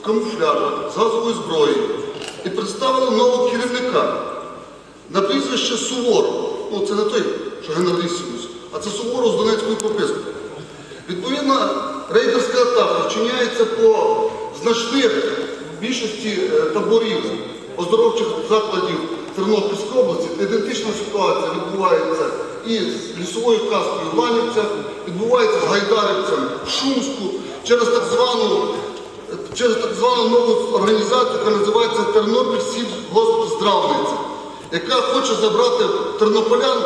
в камуфляжах з газовою зброєю і представили нового керівника на прізвище Суворов. Ну, це не той, що генералісімус, а це Суворов з Донецької прописки. Відповідно, рейдерська атака вчиняється по значних більшості е, таборів оздоровчих закладів Тернопільської області. Ідентична ситуація відбувається і з лісовою казкою в Ланівцях, відбувається з Гайдарівцем в Шумську через так звану через так звану нову організацію, яка називається Тернопіль Сільгоспздравниця, яка хоче забрати тернополян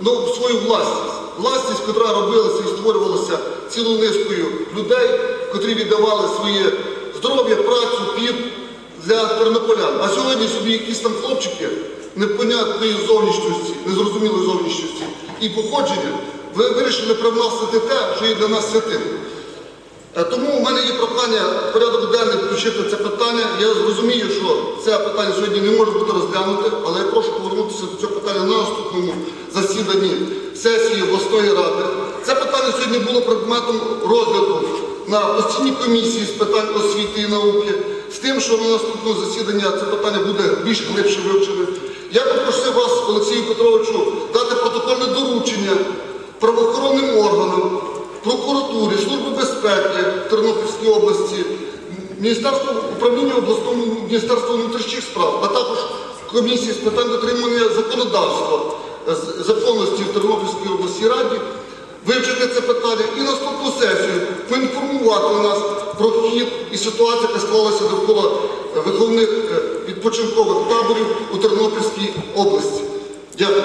ну, свою власність. Власність, яка робилася і створювалася цілою низкою людей, котрі віддавали своє здоров'я, працю, під для тернополян. А сьогодні собі якісь там хлопчики непонятної зовнішності, незрозумілої зовнішності і походження, ви вирішили привносити те, що є для нас святим. Е, Тому у мене є прохання в порядок денний включити це питання. Я розумію, що це питання сьогодні не може бути розглянуте, але я прошу повернутися до цього питання на наступному засіданні сесії обласної ради. Це питання сьогодні було предметом розгляду на постійній комісії з питань освіти і науки, з тим, що на наступному засіданні це питання буде більш глибше вивчене. Я попросив вас, Олексію Петровичу, дати протокольне доручення правоохоронним органам, прокуратурі, Служби безпеки Тернопільської області, Міністерству управління обласному Міністерству внутрішніх справ, а також комісії з питань дотримання законодавства законності в Тернопільській обласній раді, вивчити це питання і наступну сесію поінформувати нас про хід і ситуацію, яка склалася довкола виховних е, відпочинкових таборів у Тернопільській області. Дякую.